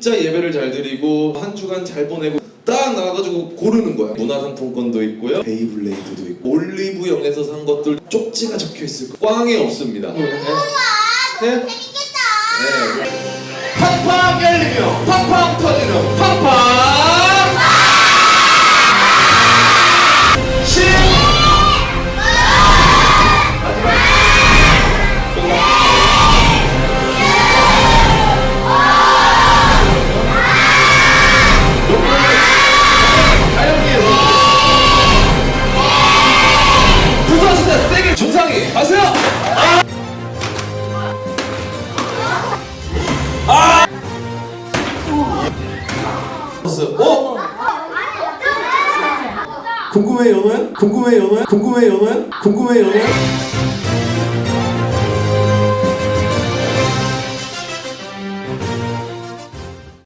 진짜 예배를 잘 드리고 한 주간 잘 보내고 딱 나가가지고 고르는 거야. 문화상품권도 있고요, 베이블레이드도 있고 올리브영에서 산 것들 쪽지가 적혀 있을 거. 꽝이 없습니다. 네. 네. 재밌겠다. 네. 팡팡 열리며 팡팡 터지며 팡팡 어? 궁금해 연어야? 궁금해 연어야? 궁금해 연어야? 궁금해 연어야?